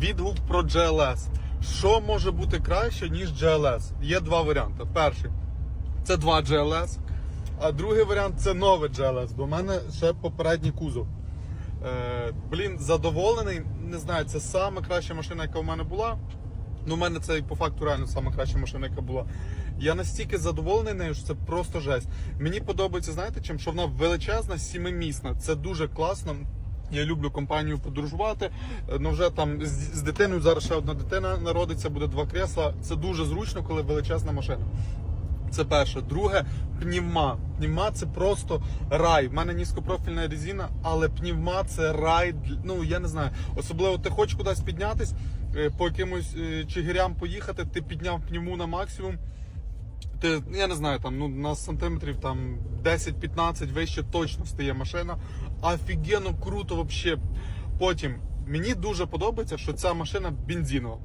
Відгук про GLS. Що може бути краще, ніж GLS? Є два варіанти. Перший це два GLS, а другий варіант це нове GLS, бо в мене ще попередній кузов. Е, блін, задоволений. Не знаю, це саме краща машина, яка в мене була. Ну, у мене це по факту реально саме краща машина, яка була. Я настільки задоволений нею, що це просто жесть. Мені подобається, знаєте, чим? Що вона величезна, сімимісна. Це дуже класно. Я люблю компанію подорожувати. Е, Ну вже там з, з дитиною зараз ще одна дитина народиться, буде два крісла. Це дуже зручно, коли величезна машина. Це перше. Друге, пнівма. Пнівма це просто рай. В мене низькопрофільна резина, але пнівма це рай. Ну я не знаю. Особливо ти хочеш кудись піднятись, е, по якимось е, чигирям поїхати, ти підняв пнівму на максимум. Ти, я не знаю, там ну на сантиметрів там 10-15 вище точно стає машина. Офігенно круто вообще. Потім мені дуже подобається, що ця машина бензинова.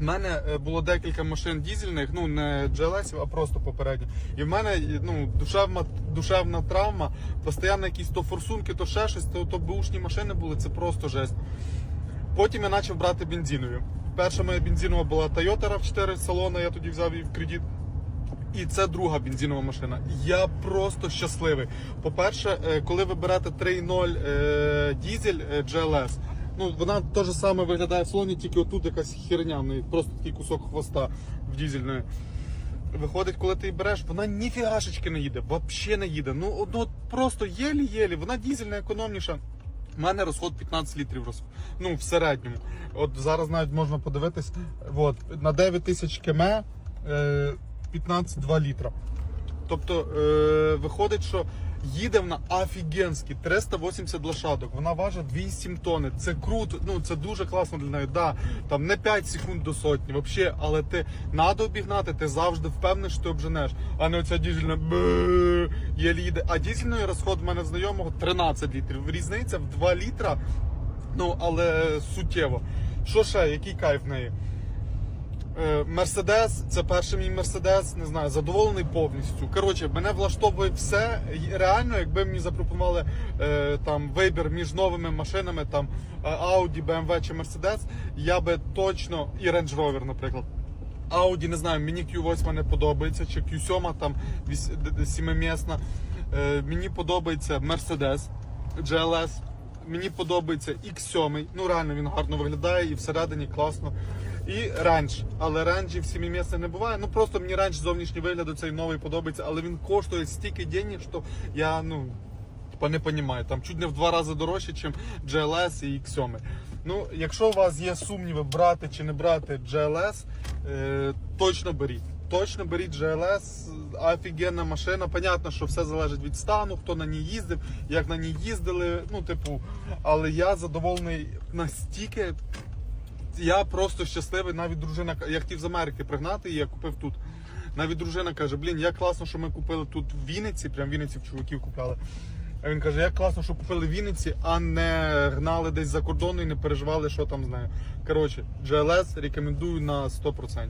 У мене е, було декілька машин дізельних, ну не GLS, а просто попередні. І в мене ну, душевна, душевна травма, постійно якісь то форсунки, то ще щось, то, то бушні машини були, це просто жесть. Потім я почав брати бензинові. Перша моя бензинова була Toyota RAV4 салона, я тоді взяв її в кредит. І це друга бензинова машина. Я просто щасливий. По-перше, е, коли ви берете 3.0 е, дізель е, GLS, ну вона теж саме виглядає в салоні, тільки отут якась херня, просто такий кусок хвоста в дізельної. Виходить, коли ти береш, вона ніфігашечки не їде, взагалі не їде. Ну, ну просто єлі-єлі, вона дізельна економніша. У мене розход 15 літрів. Ну, в середньому. От зараз навіть можна подивитись. От, на 9 тисяч км е, 15-2 літра. Тобто е, виходить, що їде вона офігенськи, 380 лошадок, вона важить 2,7 тонни. Це круто, ну це дуже класно для неї. Да, там не 5 секунд до сотні, взагалі, але ти треба обігнати, ти завжди впевнений, що ти обженеш. А не оця дізельна бе, їде. А дізельний розход в мене знайомого 13 літрів. Різниця в 2 літра, ну але суттєво. Що ще, який кайф в неї? Мерседес, це перший мій Мерседес, не знаю, задоволений повністю. Коротше, мене влаштовує все. Реально, якби мені запропонували е, там вибір між новими машинами, там е, Audi, BMW чи Mercedes, я би точно і Range Rover, наприклад. Audi, не знаю, мені Q8 не подобається, чи Q7 там вісь- д- д- сімимісна. Е, мені подобається Mercedes GLS. Мені подобається X7, ну реально він гарно виглядає і всередині класно. І ренж. Але ренджів сімімісних не буває. Ну просто мені ренж зовнішній вигляду цей новий подобається, але він коштує стільки денег, що я ну типа не розумію. Там чуть не в два рази дорожче, ніж GLS і X7. Ну, якщо у вас є сумніви, брати чи не брати GLS, е, точно беріть. Точно беріть GLS, офігенна машина. Понятно, що все залежить від стану, хто на ній їздив, як на ній їздили. Ну, типу, але я задоволений настільки. Я просто щасливий, навіть дружина, я хотів з Америки пригнати і я купив тут. Навіть дружина каже, блін, як класно, що ми купили тут в Вінниці, прям в Вінниці в чуваків купляли. А він каже, як класно, що купили в Вінниці, а не гнали десь за кордону і не переживали, що там з нею. Коротше, GLS рекомендую на 100%.